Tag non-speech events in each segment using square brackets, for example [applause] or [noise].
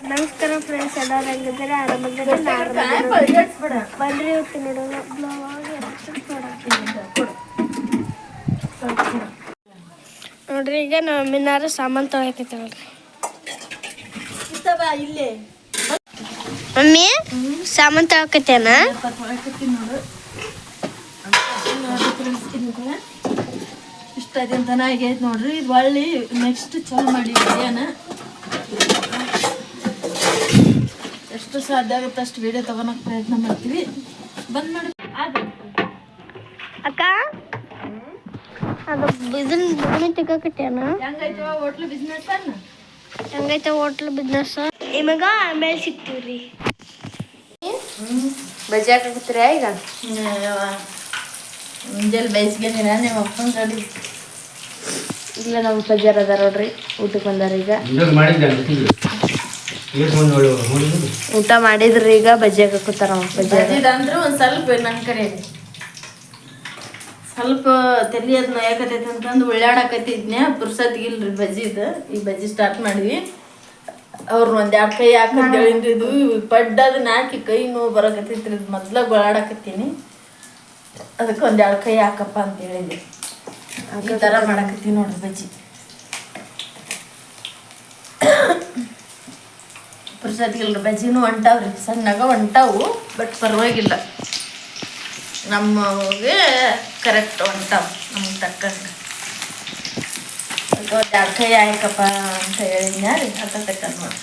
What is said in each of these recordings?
ನಮಸ್ಕಾರ ಫ್ರೆಂಡ್ಸ್ ಎಲ್ಲ ಹೆಂಗಿದ್ದಾರೆ? ಆರಾಮಿದ್ದಾರೆ ಬನ್ರಿ ಇವತ್ತು ನೋಡೋಣ ನೋಡ್ರಿ ಈಗ ನಮ್ಮ ಮಿನಾರ ಸಾಮಾನು ತೊಗೊಳಕತ್ತೇವಲ್ರಿ ನೋಡ್ರಿ. ಮಮ್ಮಿ ಸಾಮಾನು ತೊಗೊಳಕತ್ತೇನ ಇಷ್ಟ ದಿನ ಆಗೈತೆ ನೋಡ್ರಿ. ಇದು ಒಳ್ಳೆ ನೆಕ್ಸ್ಟ್ ಚಲೋ ಮಾಡಿ ವಿಡಿಯೋನ ಎಷ್ಟು ಸಾಧ್ಯ ಆಗುತ್ತೆ ಅಷ್ಟು ವಿಡಿಯೋ ತಗೊಳಕ್ ಪ್ರಯತ್ನ ಮಾಡ್ತೀವಿ. ಬಂದ್ ಮಾಡಿ. ಅಕ್ಕ? ಅದು ಬಿಸಿಲ್ ಭೂಮಿ ತೆಗೋಕತ್ತೇನ ಹೆಂಗೈತವ ಹೋಟ್ಲು ಬಿಸ್ನೆಸ್ ಹೆಂಗೈತೆ ಹೋಟ್ಲು ಬಿಸ್ನೆಸ್ ನಿಮಗ ಆಮೇಲೆ ಸಿಗ್ತೀವ್ರಿ. ಬಜ್ಜಿ ಹಾಕತ್ತೀರ ಈಗ? ಮುಂಜಾನೆ ಬಯಸ್ಕೊಂಡಿನ ನಿಮ್ಮ ಅಪ್ಪನ ಗಾಡಿ ಇಲ್ಲ ನಮ್ಮ ಪಜ್ಜಾರ ಅದಾರ ನೋಡ್ರಿ ಊಟಕ್ಕೆ ಬಂದಾರ ಈಗ. ಊಟ ಮಾಡಿದ್ರಿ ಈಗ ಬಜ್ಜಿ ಹಾಕತ್ತಾರ ಅಂದ್ರೆ ಒಂದು ಸ್ವಲ್ಪ ನನ್ನ ಕಡೆ ಸ್ವಲ್ಪ ತಲೆ ಅದು ನೋಯಕತೈತಿ ಅಂತಂದು ಉಳ್ಳಾಡಕತ್ತಿದ್ನೆ ಪುರ್ಸತ್ಗಿಲ್ರಿ ಬಜ್ಜಿದ. ಈ ಬಜ್ಜಿ ಸ್ಟಾರ್ಟ್ ಮಾಡಿದ್ವಿ. ಅವ್ರು ಒಂದ್ ಎರಡು ಕೈ ಹಾಕಂತ ಪಡ್ಡ ಅದನ್ನ ಪಡ್ಡದನ್ನ ಹಾಕಿ ಕೈ ನೋವು ಬರಕತ್ತೈತ್ರಿ. ಇದು ಮೊದ್ಲ ಗೊಳಾಡಕತ್ತೀನಿ ಅದಕ್ಕೆ ಒಂದ್ ಎರಡು ಕೈ ಹಾಕಪ್ಪ ಅಂತ ಹೇಳಿದ್ವಿ. ಈ ತರ ಮಾಡಕತ್ತೀನಿ ನೋಡ್ರಿ ಬಜ್ಜಿ. ಪುರ್ಸತ್ಗಿಲ್ರಿ ಬಜ್ಜಿನೂ ಹೊಂಟಾವ್ರಿ, ಸಣ್ಣಗ ಹೊಂಟಾವು ಬಟ್ ಪರವಾಗಿಲ್ಲ. ನಮಗೆ ಕರೆಕ್ಟ್ ಹೊಂಟಾವ, ನಮ್ಗೆ ತಕ್ಕಂಗೆ. ಎರಡು ಕೈ ಆಯ್ಕಪ್ಪ ಅಂತ ಹೇಳಿದ್ನ ರೀ ಅದ ತಕ್ಕಂಗೆ ನೋಡಿ.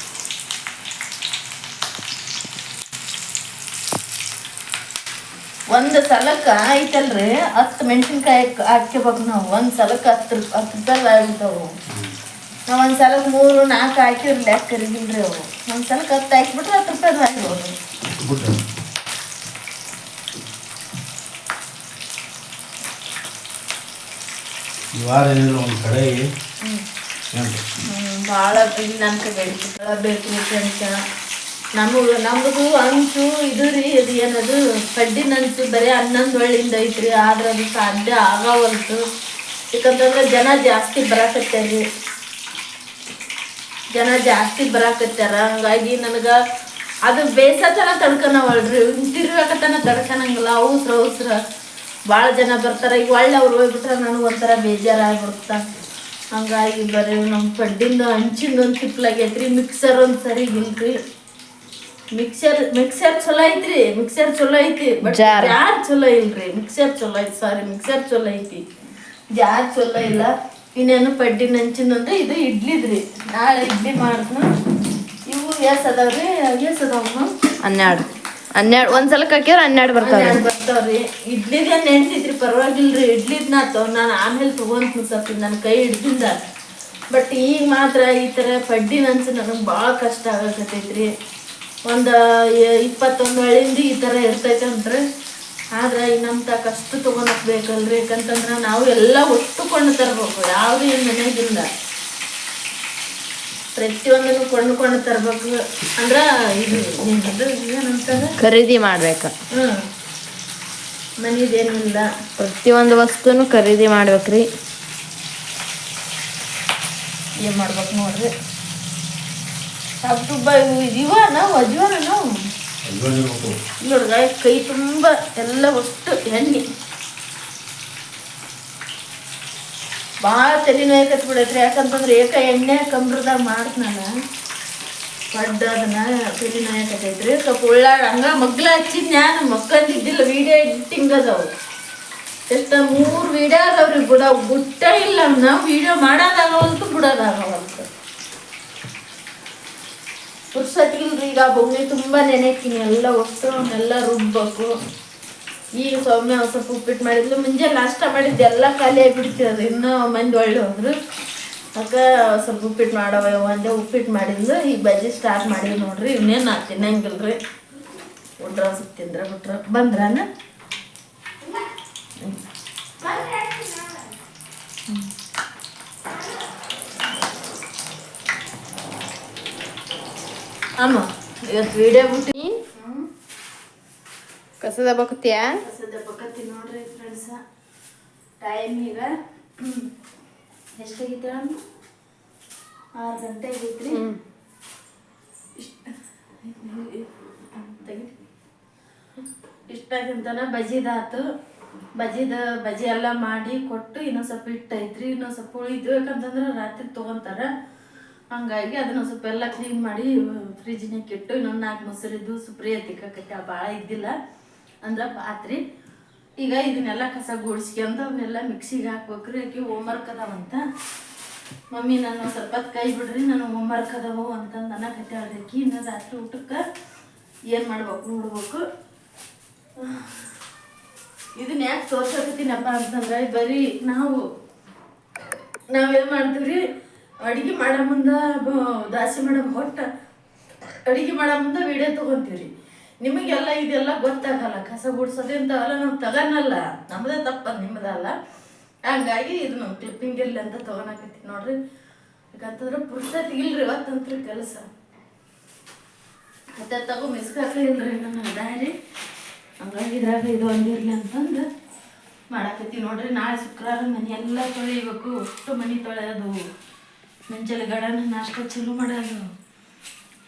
ಒಂದು ಸಲಕ್ಕೆ ಐತಲ್ರಿ, ಹತ್ತು ಮೆಣಸಿನ್ಕಾಯಿ ಹಾಕ್ಕೋಬೇಕು ನಾವು. ಒಂದು ಸಲಕ್ಕೆ ಹತ್ತು ಹತ್ತು ರೂಪಾಯಿ ಆಗ್ಬಿಡ್ತಾವು ನಾವು ಒಂದು ಸಲ ಮೂರು ನಾಲ್ಕು ಹಾಕಿರ್ ಲೆಕ್ಕ ಕರಿಗಿಲ್ರಿ ಅವು. ಒಂದು ಸಲಕ್ಕೆ ಹತ್ತು ಹಾಕಿಬಿಟ್ರೆ ಹತ್ತು ರೂಪಾಯಿ ಹಾಕಿಬೋದು ಬಿಟ್ಟು ಈ ವಾರ ಏನಿಲ್ಲ ಒಂದು ಕಡೆ ಏನು ಭಾಳ ಇಲ್ಲಿ ನನ್ನ ಕಡೆ ಬೇಕು ಅಂತ ನಮಗ ನಮಗೂ ಅಂಚು ಇದು ರೀ ಅದು ಏನದು? ಕಡ್ಡಿನ ಅಂಚು ಬರೀ ಹನ್ನೊಂದು ಒಳ್ಳಿಂದ ಐತ್ರಿ. ಆದ್ರೆ ಅದು ಸಾಧ್ಯ ಆಗವಲ್ತು ಯಾಕಂತಂದ್ರೆ ಜನ ಜಾಸ್ತಿ ಬರಾಕತ್ಯಾರಿ ಜನ ಜಾಸ್ತಿ ಬರಾಕತ್ತಾರ. ಹಂಗಾಗಿ ನನಗೆ ಅದು ಬೇಸತನ ತಡ್ಕೊನವಳ್ರಿ ತಿರ್ಗಾಕತನ ತಡ್ಕೊನಂಗಿಲ್ಲ. ಅವಸ್ರ ಅವಸ್ರ. ಭಾಳ ಜನ ಬರ್ತಾರೆ. ಈಗ ಒಳ್ಳೆ ಅವ್ರು ಹೋಗ್ಬಿಟ್ರೆ ನನಗೆ ಒಂಥರ ಬೇಜಾರಾಗ್ಬಿಡ್ತ ಹಂಗಾಗಿ ಬರೀ ನಮ್ಮ ಪಡ್ಡಿಂದ ಹಂಚಿಂದ ಒಂದು ತಿಪ್ಲಾಗೈತ್ರಿ ಮಿಕ್ಸರ್ ಒಂದು ಸರಿ ಇಲ್ರಿ. ಮಿಕ್ಸರ್ ಮಿಕ್ಸರ್ ಚಲೋ ಐತ್ರಿ. ಮಿಕ್ಸರ್ ಚಲೋ ಐತಿ. But jar. ಜಾರ್ ಚಲೋ ಇಲ್ರಿ. ಮಿಕ್ಸರ್ ಚಲೋ ಐತಿ. ಸಾರಿ ಮಿಕ್ಸರ್ ಚಲೋ ಐತಿ. ಜಾರ್ ಚಲೋ ಇಲ್ಲ. ಇನ್ನೇನು ಪಡ್ಡಿ ನಂಚಿನಂದ್ರೆ ಅಂದ್ರೆ ಇದು ಇಡ್ಲಿದ್ರಿ ನಾಳೆ ಇಡ್ಲಿ ಮಾಡ್ದು ಇವು ಎಸ್ ಅದಾವ್ರಿ ಎಸ್ ಅದಾವ ಹನ್ನೆರಡು. ಹನ್ನೆರಡು ಒಂದ್ಸಲ ಹಾಕಿದ್ರೆ ಹನ್ನೆರಡು ಬರ್ತಾವ್ರಿ. ಬರ್ತಾವ್ರಿ. ಇಡ್ಲಿದ ನೆನ್ಸಿದ್ರಿ? ಪರವಾಗಿಲ್ರಿ. ಇಡ್ಲಿದ್ ನಾತು ನಾನು ಆಮೇಲೆ ತಗೊಂತ ಸ್ವಲ್ಪ ನನ್ನ ಕೈ ಹಿಡ್ದಿಂದ. ಬಟ್ ಈಗ ಮಾತ್ರ ಈ ಥರ ಪಡ್ಡಿ ನಂಚು ನನಗೆ ಭಾಳ ಕಷ್ಟ ಆಗಕತ್ತೈತ್ರಿ. ಒಂದು ಇಪ್ಪತ್ತೊಂದು ಹಳ್ಳಿಂದ ಈ ಥರ ಇರ್ತೈತಂತ್ರಿ. ಆದ್ರೆ ಇನ್ನಂತ ಕಷ್ಟ ತೊಗೊಳಕ್ ಬೇಕಲ್ರಿ? ಯಾಕಂತಂದ್ರೆ ನಾವು ಎಲ್ಲ ಒಟ್ಟುಕೊಂಡು ತರ್ಬೇಕು ಯಾವುದು ಏನು ಮನೆಗಿಲ್ಲ ಪ್ರತಿಯೊಂದನ್ನು ಕೊಂಡ್ಕೊಂಡು ತರ್ಬೇಕು. ಅಂದ್ರ ಇದು ಏನಂತಾರೆ? ಖರೀದಿ ಮಾಡ್ಬೇಕು. ಹ್ಮ್. ಮನಿದೇನಿಲ್ಲ. ಪ್ರತಿಯೊಂದು ವಸ್ತುನು ಖರೀದಿ ಮಾಡ್ಬೇಕ್ರಿ. ಏನ್ ಮಾಡ್ಬೇಕು ನೋಡ್ರಿ? ಹಬ್ಬ ಇವ ನಾವು ಅಜ್ವಾನ ನಾವು ನೋಡ್ರ ಕೈ ತುಂಬ ಎಲ್ಲ ಅಷ್ಟು ಎಣ್ಣೆ. ಭಾಳ ತಲೆ ನೋಯಕತ್ ಬಿಡತ್ರಿ, ಯಾಕಂತಂದ್ರೆ ಏಕ ಎಣ್ಣೆ ಕಂಬ್ರದಾಗ ಮಾಡ್ತಾನ ಪಡ್ಡ ಅದನ್ನ ತಲೆ ನೋಯಕತ್ತೈತ್ರಿ ಸ್ವಲ್ಪ ಉಳ್ಳಾಡ ಹಂಗ ಮಗ್ಲ ಹಚ್ಚಿದ್ ನಾನು ಮಕ್ಕಂದಿದ್ದಿಲ್ಲ ವಿಡಿಯೋ ಎಡಿಟಿಂಗ್ ಅದಾವು ಎಷ್ಟ ಮೂರು ವಿಡಿಯೋ ಅದಾವ್ರಿ ಬಿಡ ಬುಟ್ಟ ಇಲ್ಲ ನಾವು ವಿಡಿಯೋ ಮಾಡೋದಾಗವಂತೂ ಬಿಡೋದಾಗವಲ್ತು ಪುರ್ಸತ್ತಿಗಿಲ್ರಿ ಈಗ ಬೊಮ್ಮೆ ತುಂಬ ನೆನೆತೀನಿ ಎಲ್ಲ ಒಟ್ಟು ಎಲ್ಲ ರುಬ್ಬಬೇಕು ಈಗ ಸೌಮ್ಯ ಹೊಸ ಉಪ್ಪಿಟ್ಟು ಮಾಡಿದ್ಲು. ಮುಂಜಾನೆ ನಾಷ್ಟ ಮಾಡಿದ್ದು ಎಲ್ಲ ಖಾಲಿ ಆಗಿಬಿಡ್ತಿರೋದು ಇನ್ನೂ ಮಂದಿ ಒಳ್ಳೆ ಹೋದ್ರು. ಅಕ್ಕ ಸ್ವಲ್ಪ ಉಪ್ಪಿಟ್ಟು ಮಾಡವ ಒಂದೇ ಉಪ್ಪಿಟ್ಟು ಮಾಡಿದ್ಲು. ಈಗ ಬಜ್ಜಿ ಸ್ಟಾರ್ಟ್ ಮಾಡಿದ್ವಿ ನೋಡ್ರಿ ಇವನ್ನೇನು ನಾ ತಿನ್ನಂಗಿಲ್ರಿ. ಉಡ್ರ ಸ್ವಲ್ಪ ತಿಂದ್ರ ಬಿಟ್ರ. ಬಂದ್ರನ? ಅಮ್ಮ ಇವತ್ತು ವಿಡಿಯೋ ಬಿಟ್ಟಿ ಕಸದ ಬಕತಿಯಾ? ಕಸದ ಬಕತಿ ನೋಡ್ರಿ ಫ್ರೆಂಡ್ಸ ಟೈಮ್ ಈಗ ಎಷ್ಟಾಗಿತ್ತು ಆರು ಗಂಟೆ ಆಗೈತ್ರಿ. ಇಷ್ಟಾಗಿಂತನ ಬಜಿದಾತು ಬಜ್ಜಿದ ಬಜಿ ಎಲ್ಲ ಮಾಡಿ ಕೊಟ್ಟು ಇನ್ನೊಂದು ಸ್ವಲ್ಪ ಹಿಟ್ಟು ಐತ್ರಿ ಇನ್ನೊಂದು ಸ್ವಲ್ಪ ಉಳಿದು ಯಾಕಂತಂದ್ರೆ ರಾತ್ರಿ ತೊಗೊಂತಾರ. ಹಂಗಾಗಿ ಅದನ್ನ ಸ್ವಲ್ಪ ಎಲ್ಲ ಕ್ಲೀನ್ ಮಾಡಿ ಫ್ರಿಜ್ನಾಗ ಇಟ್ಟು ಇನ್ನೊಂದು ನಾಲ್ಕು ಮೊಸರಿದ್ದು ಸುಪ್ರಿಯ ತಿಕ್ಕಕತ್ತೆ ಭಾಳ ಇದ್ದಿಲ್ಲ. ಅಂದ್ರೆ ಪಾತ್ರಿ. ಈಗ ಇದನ್ನೆಲ್ಲ ಕಸ ಗುಡಿಸ್ಕೊಂಡ್ ಅವನ್ನೆಲ್ಲ ಮಿಕ್ಸಿಗೆ ಹಾಕ್ಬೇಕ್ರಿ, ಆಕೆ ಹೋಮ್ವರ್ಕ್ ಅದಾವಂತ ಮಮ್ಮಿ ನಾನು ಸ್ವಲ್ಪ ಕೈ ಬಿಡ್ರಿ, ನಾನು ಹೋಮ್ವರ್ಕ್ ಅದಾವು ಅಂತಂದು ಅನ್ನಕತ್ತೆ ಆಕಿ ಇನ್ನು ರಾತ್ರಿ ಊಟಕ್ಕೆ ಏನು ಮಾಡ್ಬೇಕು ನೋಡ್ಬೇಕು. ಇದನ್ನ ಯಾಕೆ ತೋರ್ಸಕತ್ತೀನಪ್ಪ ಅಂತಂದ್ರೆ, ಬರೀ ನಾವು ನಾವೇನು ಮಾಡ್ತೀವಿ ಅಡುಗೆ ಮಾಡೋ ಮುಂದೆ ದಾಸಿ ಮಾಡೋ ಹೊಟ್ಟ ಅಡಿಗೆ ಮಾಡೋ ಮುಂದೆ ವಿಡಿಯೋ ತೊಗೊಂತೀವಿ ನಿಮಗೆಲ್ಲ ಇದೆಲ್ಲ ಗೊತ್ತಾಗಲ್ಲ, ಕಸ ಗುಡ್ಸೋದ್ರಿಂದ ಅಲ್ಲ, ನಾವು ತಗೋನಲ್ಲ ನಮ್ಮದೇ ತಪ್ಪ ನಿಮ್ಮದಲ್ಲ ಹಂಗಾಗಿ ಇದು ನಮ್ಮ ಕ್ಲಿಪ್ಪಿಂಗ್ ಇರಲಿ ಅಂತ ತೊಗೊಳಕತ್ತಿ ನೋಡ್ರಿ. ಯಾಕಂತಂದ್ರೆ ಪುರುಷತ್ ಇಲ್ರಿ ಇವತ್ತಂತ್ರ ಕೆಲಸ. ಮತ್ತೆ ತಗೋ ಮಿಸ್ಕಾಕಲಿಲ್ರಿ ನನ್ನ ದಾರಿ. ಹಂಗಾಗಿ ಇದ್ರಾಗ ಇದು ಒಂದಿರ್ಲಿ ಅಂತಂದು ಮಾಡಾಕತ್ತಿ ನೋಡ್ರಿ. ನಾಳೆ ಶುಕ್ರವಾರ ಮನೆ ಎಲ್ಲ ತೊಳಿಬೇಕು ಅಷ್ಟು ಮನೆ ತೊಳೆಯೋದು. ಮುಂಜಾನೆ ಗಡನ ನಾಷ್ಟ ಚಲೋ ಮಾಡೋದು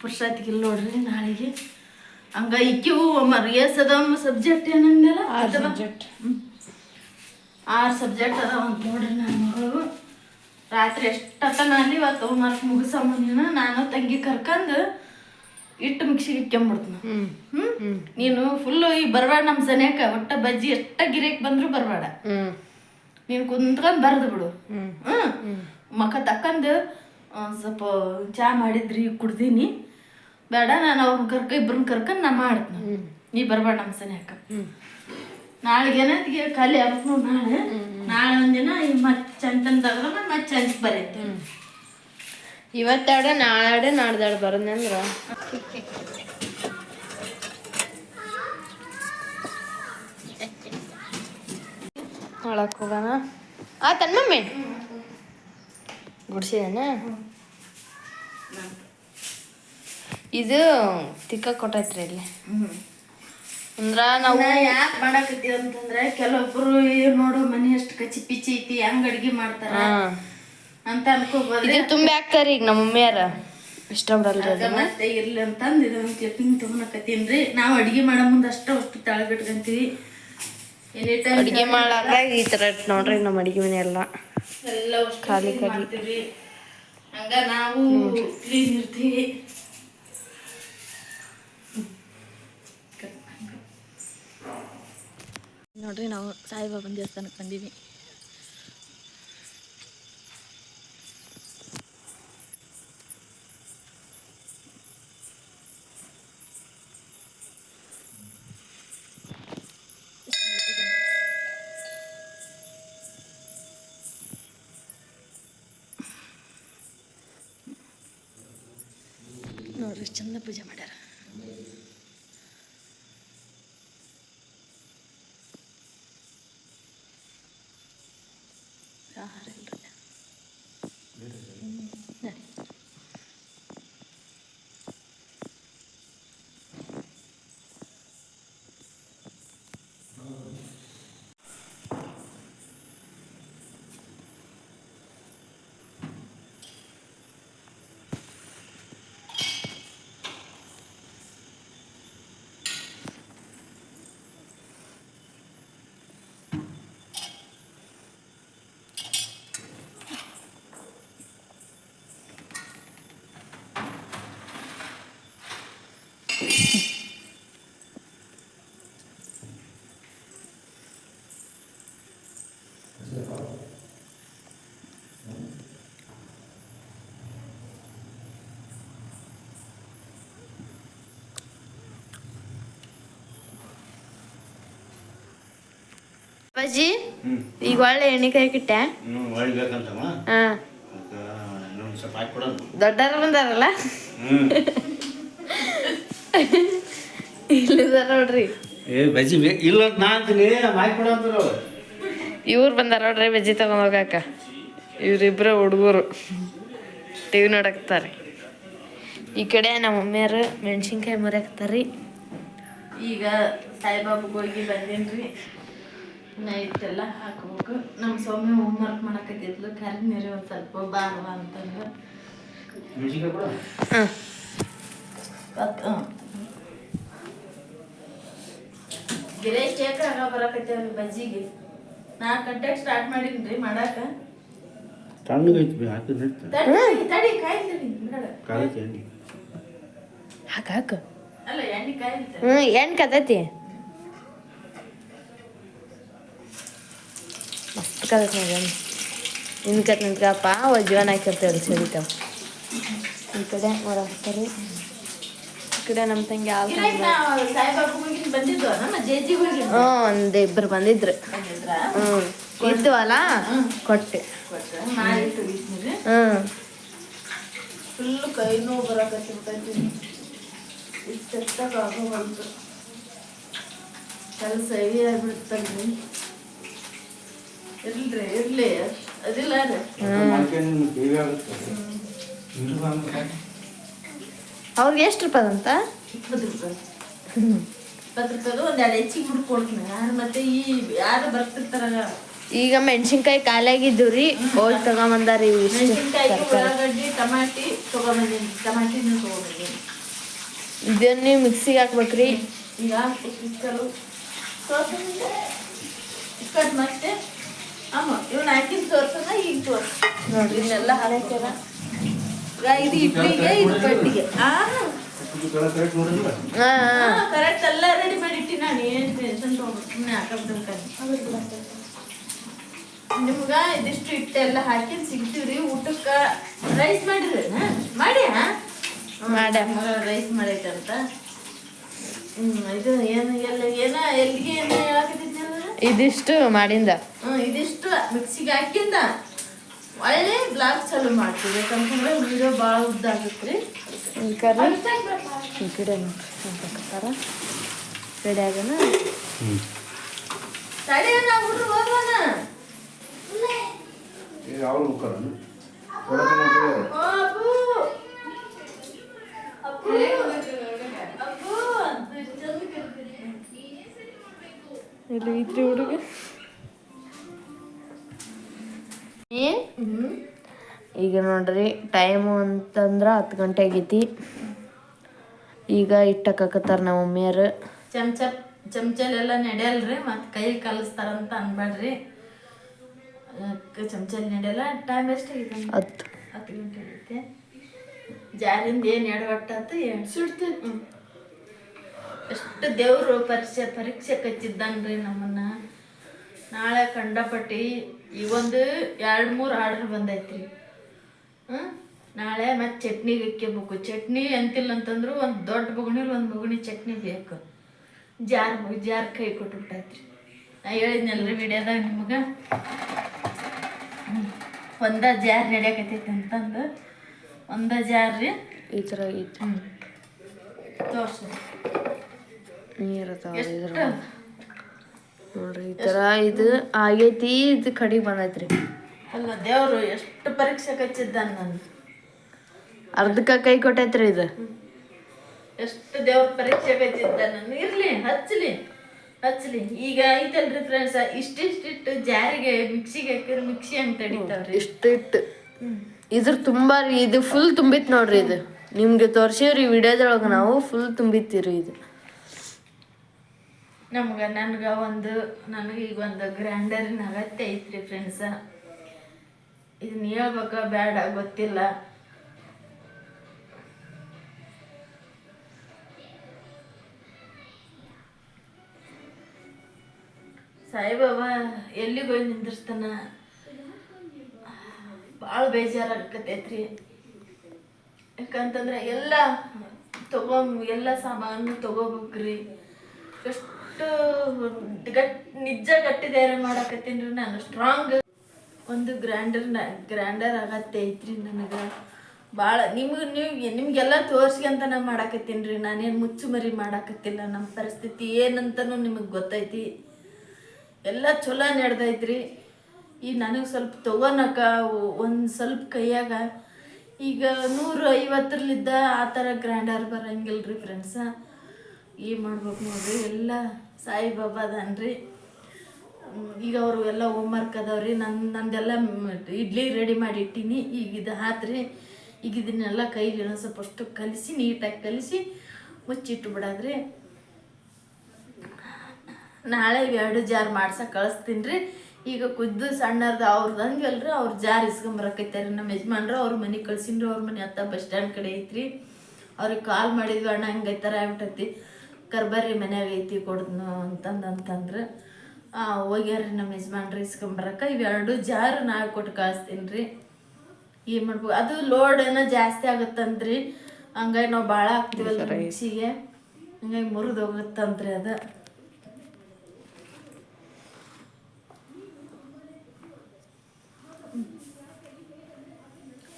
ಪುರುಷಾತಿಗಿಲ್ಲ ನೋಡ್ರಿ ನಾಳೆಗೆ. ಹಂಗ ಇಕ್ಕಿವು ಮರ್ಯಾಸ್ ಅದಾವ ಸಬ್ಜೆಕ್ಟ್ ಏನಂದಲ್ಲ ಆರು ಸಬ್ಜೆಕ್ಟ್ ಆರು ಸಬ್ಜೆಕ್ಟ್ ಅದಾವ ಅಂತ ನೋಡ್ರಿ ನನ್ನ ಮಗಳು. ರಾತ್ರಿ ಎಷ್ಟತ್ತ ನಾನು ಇವತ್ತು ಹೋಮ್ವರ್ಕ್ ಮುಗಿಸಮ್ಮನ ನಾನು ತಂಗಿ ಕರ್ಕಂದು ಇಟ್ಟು ಮಿಕ್ಸಿಗೆ ಇಟ್ಕೊಂಬಿಡ್ತೀನಿ ಹ್ಞೂ ಹ್ಮ್? ನೀನು ಫುಲ್ಲು ಈ ಬರಬೇಡ ನಮ್ಮ ಸನೇಕ ಒಟ್ಟ ಬಜ್ಜಿ ಎಷ್ಟ ಗಿರೇಕ್ ಬಂದರೂ ಬರಬೇಡ ನೀನು ಕುಂತ್ಕೊಂಡ್ ಬರ್ದು ಬಿಡು. ಹ್ಮ್. ಮಕ್ಕ ತಕ್ಕಂದು ಸ್ವಲ್ಪ ಚಾ ಮಾಡಿದ್ರಿ ಕುಡ್ದೀನಿ. ಬೇಡ ನಾನು ಅವ್ರನ್ನ ಕರ್ಕ ಇಬ್ಬರನ್ನ ಕರ್ಕೊಂಡು ನಾ ಮಾಡ್ತೀನಿ. ನೀ ಬರಬೇಡ ನಮ್ಮ ಸನ್ಯಾಕ. ನಾಳೆಗೆ ಏನತ್ತಿಗೆ ಖಾಲಿ ಆಗ್ಬೇಕು ನಾಳೆ. ನಾಳೆ ಒಂದಿನ ಈ ಮತ್ತೆ ಚಂತನ್ ತಗದ ಮತ್ತೆ ಚಂದ ಬರೈತೆ ಇವತ್ತಾಡ ನಾಳೆ ನಾಡ್ದಾಡ ಬರಂದ್ರ ಮಾಡಕ್ಕೆ [laughs] ಹೋಗೋಣ. ಆ ತನ್ನ ಮಮ್ಮಿ. ಗುಡ್ಸಿದೇನ ಇದು ತಿಕ್ಕ ಕೊಟ್ಟೈತ್ರಿ ಇಲ್ಲಿ. ಅಂದ್ರ ನಾವು ಯಾಕೆ ಮಾಡಾಕತ್ತೀವಿ ಅಂತಂದ್ರೆ ಕೆಲವೊಬ್ರು ನೋಡು ಮನೆ ಎಷ್ಟು ಕಚ್ಚಿ ಪಿಚ್ಚಿ ಐತಿ ಹೆಂಗ್ ಅಡ್ಗೆ ಮಾಡ್ತಾರ ಅಂತ ಅನ್ಕೋಬಹುದು ಇದು ತುಂಬಿ ಹಾಕ್ತಾರಿ ಈಗ ನಮ್ಮ ಮಮ್ಮಿಯಾರ. ಇಷ್ಟ ಬಿಡಲ್ರಿ ಮತ್ತೆ ಇರ್ಲಿ ಅಂತಂದು ಇದೊಂದು ಕ್ಲಿಪ್ಪಿಂಗ್ ರೀ ನಾವು ಅಡಿಗೆ ಮಾಡೋ ಮುಂದೆ ಅಷ್ಟು ಅಷ್ಟು ತಾಳ್ಬಿಟ್ಕಂತೀವಿ. ಅಡಿಗೆ ಮಾಡಾಕ ಈ ತರ ಇಟ್ ನೋಡ್ರಿ ನಮ್ಮ ಅಡಿಗೆ ಮನೆ ಎಲ್ಲ. ಎಲ್ಲ ಖಾಲಿ ಖಾಲಿ. ಹಂಗ ನಾವು ಕ್ಲೀನ್ ಇರ್ತೀವಿ. ನೋಡ್ರಿ ನಾವು ಸಾಯಿಬಾಬನ ದೇವಸ್ಥಾನಕ್ಕೆ ಬಂದೀವಿ. ಎಷ್ಟ್ ಚಂದ ಪೂಜೆ ಮಾಡ್ಯಾರ ಆಹಾರ ಇಲ್ರಿ ಹ್ಮ್, ನಡಿ. ಅಪ್ಪಾಜಿ ಈಗ ಒಳ್ಳೆ ಎಣ್ಣೆ ಕಾಯ್ಕಿಟ್ಟೆ ಇನ್ನು ಹೊಳಿಬೇಕಂತಮ್ಮ ಹಾ. ಅದಕ್ಕೆ ಇನ್ನೊಂದು ಸ್ವಲ್ಪ ಹಾಕಿ ಕೊಡೋದು ದೊಡ್ಡವ್ರು ಬಂದಾರಲ್ಲ? ಇಲ್ಲಿದಾರ ನೋಡ್ರಿ. ಏ ಬಜ್ಜಿ ಇಲ್ಲ ನಾ ಅಂತೀನಿ. ಹಾಕಿ ಕೊಡು ಅಂತಾರೆ ಇವ್ರು ಬಂದಾರ ನೋಡ್ರಿ ಬಜ್ಜಿ ತಗೊಂಡ್ ಹೋಗಾಕ. ಇವ್ರಿಬ್ರು ಹುಡುಗರು. ಟಿ ವಿ ನೋಡಕ್ತಾರೆ ಈ ಕಡೆ ನಮ್ಮ ಮಮ್ಮಿಯರು ಮೆಣಸಿನ್ಕಾಯಿ ಮುರಿಯಾಕತ್ತಾರ್ರಿ. ಈಗ ಸಾಯಿಬಾಬಾಗೆ ಹೋಗಿ ಬಂದೇನ್ರಿ. ನೈಟ್ ಎಲ್ಲ ಹಾಕ್ಬೇಕು. ನಮ್ಮ ಸೌಮ್ಯ ಹೋಮ್ವರ್ಕ್ ಮಾಡಕತ್ತಿದ್ಲು. ಕರೆ ನೀರು ಒಂದು ಸ್ವಲ್ಪ ಬಾರವ ಅಂತಂದ್ರೆ ಗಿರೇಶ್ ಹ್ಮ್. ಕೇಕ್ ಬರಕತ್ತೇವ್ರಿ ಬಜ್ಜಿಗೆ. ನಾಲ್ಕು ಗಂಟೆಗೆ ಸ್ಟಾರ್ಟ್ ಮಾಡೀನಿ ಮಾಡಾಕ. ತಣ್ಣಗೈತಿ ಹಾಕಿ ನಡ್ತ. ತಡಿ ತಡಿ ಕಾಯ್ತೀನಿ ಬೇಡ. ಕಾಲಕ್ಕೆ ಎಣ್ಣೆ. ಹಾಕ ಹಾಕ. ಅಲ್ಲ ಎಣ್ಣೆ ಕಾಯ್ತೀನಿ ಹ್ಞೂ ಎಣ್ಣೆ ಕತೈತಿ ಮಸ್ತ್ ಕತೈತಿ ನೋಡಿ ಎಣ್ಣೆ. ನಿನ್ಕತ್ ನಿಂತ್ಕಪ್ಪ ಒಜ್ವನ್ ಹಾಕಿರ್ತೇವೆ ಸರಿತಾವ ಈ ಕಡೆ ಅವ್ರು ಹಾಕ್ತಾರೆ ಈ ಕಡೆ ನಮ್ಮ ತಂಗಿ ಹಾಲು ಹ್ಞೂ ಒಂದು ಇಬ್ಬರು ಬಂದಿದ್ರು. ಬಂದಿದ್ರ? ಹ್ಞೂ ಇದ್ವಲ್ಲ? ಕೊಟ್ಟೆ. ಹ್ಞೂ. ಫುಲ್ ಕೈ ನೋವು ಬರಕತ್ತಿರ್ತೈತಿ ಕೆಲಸ ಹೆವಿ ಆಗ್ಬಿಡ್ತಲ್ರಿ. ಇರ್ಲಿ. ಅದಿಲ್ಲ ಅವ್ರಿಗೆ ಎಷ್ಟು ರೂಪಾಯಿ ಅಂತ? ಇಪ್ಪತ್ತು ರೂಪಾಯಿ. ರೂಪಾಯಿದು ಒಂದು ಎರಡು ಹೆಚ್ಚಿಗೆ ಹುಡ್ಕೊಡ್ತೀನಿ ಯಾರು ಮತ್ತೆ ಈ ಯಾರು ಬರ್ತಿರ್ತಾರಲ್ಲ ಈಗ ಮೆಣಸಿನ್ಕಾಯಿ ಖಾಲಿಯಾಗಿದ್ದು ರೀ ಹೋಗಿ ತಗೊಂಬಂದಾರಿ ಮೆಣಸಿನ್ಕಾಯಿ ಉಳ್ಳಾಗಡ್ಡಿ ಟಮಾಟಿ ತಗೊಂಬಂದೀನಿ ಟಮಾಟಿನೂ ತೊಗೊಂಬಂದೀನಿ ಇದನ್ನ ನೀವು ಮಿಕ್ಸಿಗೆ ಹಾಕ್ಬೇಕ್ರಿ. ಈಗ ಕುಕ್ಕರು ಕಟ್ ಮತ್ತೆ. ಅಮ್ಮ ಇವನ್ ಹಾಕಿದ್ ತೋರ್ಸದ ಈಗ ತೋರ್ಸ. ನೋಡ್ರಿ. ಇದನ್ನೆಲ್ಲ ಹಾಕ್ಯಾರ. ಇದು ಇಡ್ಲಿಗೆ ಇದು ಕಟ್ಟಿಗೆ ಆ? ಕರೆಕ್ಟ್ ನೋಡಿಲ್ಲ ಹಾಂ ಕರೆಕ್ಟ್ ಎಲ್ಲ ರೆಡಿ ಮಾಡಿಟ್ಟಿ ನಾನು. ಏನು ಟೆನ್ಷನ್ ತೊಗೊಂಡು ಸುಮ್ಮನೆ ಹಾಕಬಿಡ್ತೀನಿ ನಿಮ್ಗ ಇದಿಷ್ಟು ಹಿಟ್ಟೆಲ್ಲ ಹಾಕಿ ಸಿಗ್ತೀವ್ರಿ. ಊಟಕ್ಕ ರೈಸ್ ಮಾಡಿರಿ ಮಾಡಿ. ರೈಸ್ ಮಾಡೈತಂತ. ಇದು ಏನು ಎಲ್ಲ ಏನ ಎಲ್ಲಿಗೆ ಏನು ಇದಿಷ್ಟು ಮಾಡಿಂದ. ಹ್ಮ್ ಇದಿಷ್ಟು ಮಿಕ್ಸಿಗೆ ಹಾಕಿಂದ. ಒಳ್ಳೆ ಬ್ಲಾಗ್ ಚಾಲು ಮಾಡ್ತೀವಿ. ಯಾಕಂತಂದ್ರೆ ವಿಡಿಯೋ ಭಾಳ ಉದ್ದ ಆಗುತ್ತೆ ಈ ಕಡೆ ಈ ಕಡೆ ಹಾಕತ್ತಾರ ರೆಡಿ ಆಗೋಣ ತಡಿ ನಾವು ಹುಡುಗ ಹೋಗೋಣ. ಇಲ್ಲಿ. ಹೋಗ್ತಾರನು? ಕೊಡಕ್ಕೆ ಈಗ ನೋಡ್ರಿ ಟೈಮು ಅಂತಂದ್ರ ಹತ್ತು ಗಂಟೆ ಆಗೈತಿ. ಈಗ ಇಟ್ಟಕ್ಕತ್ತಾರ ನಮ್ಮ ಮಮ್ಮಿಯರು ಚಮಚ ಚಮಚಲೆಲ್ಲ ನಡೆಯಲ್ರಿ ಮತ್ತು ಕೈ ಕಲಿಸ್ತಾರಂತ ಅನ್ಬೇಡ್ರಿ ಚಮಚಲ್ ನಡೆಯಲ್ಲ ಟೈಮ್ ಎಷ್ಟು ಹತ್ತು. ಹತ್ತು ಗಂಟೆ ಆಗೈತೆ. ಜಾರಿಂದ ಏನು ಎಡವಟ್ಟಾತು ಏನು ಸುಡ್ತೈತಿ. ಎಷ್ಟು ದೇವರು ಪರೀಕ್ಷೆ ಪರೀಕ್ಷೆ ಕಚ್ಚಿದ್ದಾನ್ರಿ ನಮ್ಮನ್ನ. ನಾಳೆ ಕಂಡಪಟ್ಟಿ ಈ ಒಂದು ಎರಡು ಮೂರು ಆರ್ಡ್ರ್ ಬಂದೈತ್ರಿ. ಹ್ಞೂ ನಾಳೆ ಮತ್ತೆ ಚಟ್ನಿಗೆ ಇಕ್ಕೇಬೇಕು. ಚಟ್ನಿ ಅಂತಿಲ್ಲ ಅಂತಂದ್ರು ಒಂದು ದೊಡ್ಡ ಬೊಗಣಿಲಿ ಒಂದು ಬುಗುಣಿ ಚಟ್ನಿ ಬೇಕು. ಜಾರ್ ಜಾರ್ ಕೈ ಕೊಟ್ಬಿಟ್ಟೈತ್ರಿ ನಾ ಹೇಳಿದ್ನಲ್ರಿ ವಿಡಿಯೋದಾಗ ನಿಮಗೆ? ಒಂದ ಜಾರ್ ನಡೆಯಕತ್ತೈತಿ ಅಂತಂದು. ಒಂದ ಜಾರ್ ರೀ? ಈ ಥರ ಐತಿ ತೋರ್ಸು. ನೀರು ನೋಡ್ರಿ ಈ ಥರ ಇದು ಆಗೈತಿ ಇದು ಕಡಿಗೆ ಬಂದೈತ್ರಿ. ಅಲ್ಲ ದೇವರು ಎಷ್ಟು ಪರೀಕ್ಷೆ ಕಚ್ಚಿದ್ದ ನಾನು. ಅರ್ಧಕ್ಕ ಕೈ ಕೊಟ್ಟೈತ್ರಿ ಇದು. ಎಷ್ಟು ದೇವ್ರ ಪರೀಕ್ಷೆ ಕಚ್ಚಿದ್ದ ನಾನು. ಇರ್ಲಿ ಹಚ್ಚಲಿ ಹಚ್ಚಲಿ ಈಗ ಐತಲ್ರಿ ಫ್ರೆಂಡ್ಸ್ ಇಷ್ಟಿಷ್ಟಿಟ್ಟು ಜಾರಿಗೆ ಮಿಕ್ಸಿಗೆ ಹಾಕಿದ್ರೆ ಮಿಕ್ಸಿ ಅಂತ ತಡಿತಾವ್ರಿ. ಇಷ್ಟಿಟ್ಟು ಇದ್ರ ತುಂಬಾ ರೀ ಇದು ಫುಲ್ ತುಂಬಿತ್ ನೋಡ್ರಿ ಇದು. ನಿಮ್ಗೆ ತೋರ್ಸಿವ್ರಿ ವಿಡಿಯೋದೊಳಗೆ ನಾವು ಫುಲ್ ತುಂಬಿತ್ತೀರಿ ಇದು. ನಮ್ಗೆ ನನ್ಗೆ ಒಂದು, ನನಗೆ ಈಗ ಒಂದು ಗ್ರ್ಯಾಂಡರಿನ ಅಗತ್ಯ ಐತ್ರಿ ಫ್ರೆಂಡ್ಸ ಇದನ್ನ ಹೇಳ್ಬೇಕ ಬೇಡ ಗೊತ್ತಿಲ್ಲ. ಸಾಯಿಬಾಬಾ ಎಲ್ಲಿಗೆ ಹೋಗಿ ನಿಂದಿರ್ತಾನ ಭಾಳ ಬೇಜಾರಾಗತ್ತೈತ್ರಿ ಯಾಕಂತಂದ್ರೆ ಎಲ್ಲ ತಗೊ, ಎಲ್ಲ ಸಾಮಾನು ತಗೋಬೇಕ್ರಿ. ಎಷ್ಟು ಗಟ್, ನಿಜ ಗಟ್ಟಿ ಧೈರ್ಯ ಮಾಡಾಕತ್ತೀನಿ ರೀ ನಾನು. ಸ್ಟ್ರಾಂಗ್ ಒಂದು ಗ್ರ್ಯಾಂಡರ್ ಗ್ರ್ಯಾಂಡರ್ ಆಗತ್ತೆ ಐತ್ರಿ ನನಗೆ. ಭಾಳ ನಿಮ್ಗೆ ನೀವು, ನಿಮಗೆಲ್ಲ ತೋರಿಸ್ಕೊಂತ ನಾ ಮಾಡಾಕತ್ತೀನಿ ರೀ. ನಾನೇನು ಮುಚ್ಚು ಮರಿ ಮಾಡಾಕತ್ತಿಲ್ಲ. ನಮ್ಮ ಪರಿಸ್ಥಿತಿ ಏನಂತನೂ ನಿಮಗೆ ಗೊತ್ತೈತಿ. ಎಲ್ಲ ಚಲೋ ನಡೆದೈತ್ರಿ. ಈ ನನಗೆ ಸ್ವಲ್ಪ ತೊಗೊನಕ, ಒಂದು ಸ್ವಲ್ಪ ಕೈಯಾಗ. ಈಗ ನೂರು ಐವತ್ತರಲ್ಲಿದ್ದ ಆ ಥರ ಗ್ರ್ಯಾಂಡರ್ ಬರಂಗಿಲ್ಲ ರೀ ಫ್ರೆಂಡ್ಸ ಏನು ಮಾಡ್ಬೇಕು ನೋಡ್ರಿ? ಎಲ್ಲ ಸಾಯಿಬಾಬಾ ಹ್ಮ್, ಈಗ ಅವರು ಎಲ್ಲ ಹೋಮ್ವರ್ಕ್ ಅದಾವ್ರಿ. ನನ್ನ ನಂದೆಲ್ಲ ಇಡ್ಲಿ ರೆಡಿ ಮಾಡಿ ಇಟ್ಟೀನಿ. ಈಗ ಇದು ಹಾತ್ರಿ. ಈಗ ಇದನ್ನೆಲ್ಲ ಕೈಗೆ ಇನ್ನೊಂದ್ ಸ್ವಲ್ಪ ಅಷ್ಟು ಕಲಿಸಿ ನೀಟಾಗಿ ಕಲಿಸಿ ಮುಚ್ಚಿಟ್ಟು ಬಿಡಾದ್ರಿ. ನಾಳೆ ಎರಡು ಜಾರ್ ಮಾಡ್ಸಕ್ಕೆ ಕಳಿಸ್ತೀನಿ ರೀ ಈಗ ಕುದ್ದು ಸಣ್ಣರ್ದು ಅವ್ರದ್ದು ಹಂಗಲ್ರಿ ಅವ್ರು ಜಾರ್ ಇಸ್ಕೊಂಬರಕೈತಾರೆ. ನಮ್ಮ ಯಜಮಾನ್ರು ಅವ್ರ ಮನೆ ಕಳ್ಸಿನ್ರಿ. ಅವ್ರ ಮನೆ ಅತ್ತ ಬಸ್ ಸ್ಟ್ಯಾಂಡ್ ಕಡೆ ಐತ್ರಿ. ಅವ್ರಿಗೆ ಕಾಲ್ ಮಾಡಿದ್ವಿ. ಅಣ್ಣ ಹಂಗೈತಾರ ಆಗ್ಬಿಟ್ಟೈತಿ ಕರ್ಬರ್ರಿ ಮನ್ಯಾಗ ಐತಿ ಕೊಡ್ನು ಅಂತಂದು ಅಂತಂದ್ರೆ ಹೋಗ್ಯಾರ್ರಿ ನಮ್ಮ ಯಜಮಾನ್ರಿ ಇಸ್ಕೊಂಬರಕ್ಕೆ ಇವೆರಡು ಜಾರು ನಾವು ಕೊಟ್ಟು ಕಳಿಸ್ತೀನಿ ರೀ ಏನು ಮಾಡ್ಬೇಕು ಅದು ಲೋಡ್ ಏನೋ ಜಾಸ್ತಿ ಆಗುತ್ತಂದ್ರಿ. ಹಂಗಾಗಿ ನಾವು ಭಾಳ ಹಾಕ್ತೀವಲ್ಲ ಮಿಕ್ಸಿಗೆ. ಹಂಗಾಗಿ ಮುರಿದು ಹೋಗುತ್ತಂತ್ರಿ ಅದು.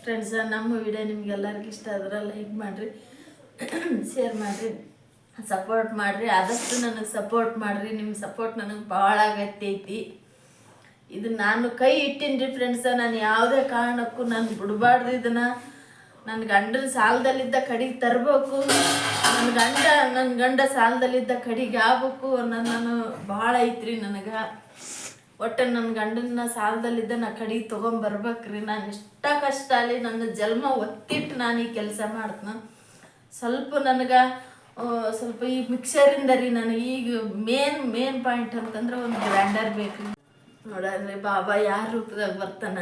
ಫ್ರೆಂಡ್ಸ ನಮ್ಮ ವಿಡಿಯೋ ನಿಮ್ಗೆಲ್ಲರಿಗೂ ಇಷ್ಟ ಆದ್ರೆ ಲೈಕ್ ಮಾಡಿರಿ ಶೇರ್ ಮಾಡಿರಿ. ಸಪೋರ್ಟ್ ಮಾಡಿರಿ, ಆದಷ್ಟು ನನಗೆ ಸಪೋರ್ಟ್ ಮಾಡಿರಿ ನಿಮ್ಮ ಸಪೋರ್ಟ್ ನನಗೆ ಭಾಳ ಅಗತ್ಯ ಐತಿ ಇದು ನಾನು ಕೈ ಇಟ್ಟೀನಿ ರೀ ಫ್ರೆಂಡ್ಸ ನಾನು ಯಾವುದೇ ಕಾರಣಕ್ಕೂ ನಾನು ಬಿಡಬಾರ್ದು ಇದನ್ನು. ನನ್ನ ಗಂಡನ ಸಾಲದಲ್ಲಿದ್ದ ಕಡೆಗೆ ತರಬೇಕು ನನ್ನ ಗಂಡ ನನ್ನ ಗಂಡ ಸಾಲದಲ್ಲಿದ್ದ ಕಡೆಗೆ ಆಗ್ಬೇಕು ನನ್ನನ್ನು ಭಾಳ ಐತ್ರಿ ನನಗೆ. ಒಟ್ಟು ನನ್ನ ಗಂಡನ ಸಾಲದಲ್ಲಿದ್ದ ನಾ ಕಡೆಗೆ ತೊಗೊಂಬರ್ಬೇಕ್ರಿ. ನಾನು ಇಷ್ಟ ಕಷ್ಟ ಅಲ್ಲಿ ನನ್ನ ಜನ್ಮ ಒತ್ತಿಟ್ಟು ನಾನು ಈ ಕೆಲಸ ಮಾಡ್ತೀನಿ. ಸ್ವಲ್ಪ ನನಗೆ ಸ್ವಲ್ಪ ಈ ಮಿಕ್ಸರಿಂದ ರೀ ನನಗೆ ಈಗ ಮೇನ್ ಮೇನ್ ಪಾಯಿಂಟ್ ಅಂತಂದ್ರೆ ಒಂದು ಗ್ರ್ಯಾಂಡರ್ ಬೇಕು. ನೋಡನ್ರಿ ಬಾಬಾ ಯಾರ ರೂಪದಾಗ ಬರ್ತಾನ?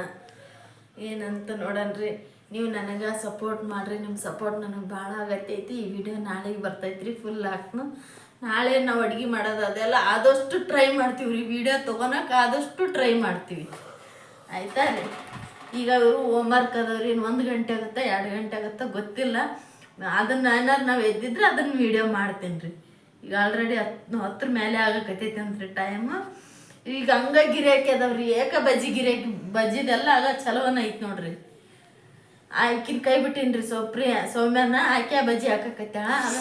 ಏನಂತ ನೋಡನ್ರಿ. ನೀವು ನನಗೆ ಸಪೋರ್ಟ್ ಮಾಡಿರಿ ನಿಮ್ಮ ಸಪೋರ್ಟ್ ನನಗೆ ಭಾಳ ಆಗತ್ತೈತಿ ಈ ವಿಡಿಯೋ ನಾಳೆಗೆ ಬರ್ತೈತ್ರಿ ಫುಲ್ ಹಾಕ್ನು. ನಾಳೆ ನಾವು ಅಡುಗೆ ಮಾಡೋದು ಅದೆಲ್ಲ ಆದಷ್ಟು ಟ್ರೈ ಮಾಡ್ತೀವಿ ರೀ ವಿಡಿಯೋ ತೊಗೊಳಕ್ಕೆ ಆದಷ್ಟು ಟ್ರೈ ಮಾಡ್ತೀವಿ. ಆಯ್ತಾ ರೀ? ಈಗ ಅವರು ಹೋಮ್ವರ್ಕ್ ಅದಾವ್ರಿ. ಇನ್ನು ಒಂದು ಗಂಟೆ ಆಗುತ್ತಾ? ಎರಡು ಗಂಟೆ ಆಗುತ್ತಾ? ಗೊತ್ತಿಲ್ಲ. ಅದನ್ನ ಏನಾರು ನಾವು ಎದ್ದಿದ್ರೆ ಅದನ್ನ ವಿಡಿಯೋ ಮಾಡ್ತೀನಿ ರೀ ಈಗ ಆಲ್ರೆಡಿ ಹತ್ತು ಹತ್ರ ಮೇಲೆ ಆಗಕತ್ತೈತಿ ಅಂತ್ರಿ ಟೈಮ್ ಈಗ ಹಂಗ ಗಿರಾಕಿ ಅದಾವ್ರಿ, ಏಕ ಬಜ್ಜಿ ಗಿರಾಕಿ ಬಜ್ಜಿದೆಲ್ಲ ಆಗ ಚಲೋನ ಐತಿ ನೋಡ್ರಿ. ಆಕಿನ ಕೈ ಬಿಟ್ಟಿನ್ರಿ ಸೊಪ್ರಿ, ಸೌಮ್ಯನ ಆಕೆ ಬಜ್ಜಿ ಹಾಕಕತ್ತಾಳ. ಆಗ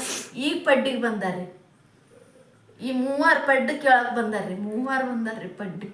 ಈಗ ಪಡ್ಡಿಗೆ ಬಂದಾರ್ರಿ. ಈ ಮೂವಾರು ಪಡ್ಡು ಕೇಳಕ್ ಬಂದಾರ್ರಿ, ಮೂವಾರು ಬಂದಾರ್ರಿ ಪಡ್ಡು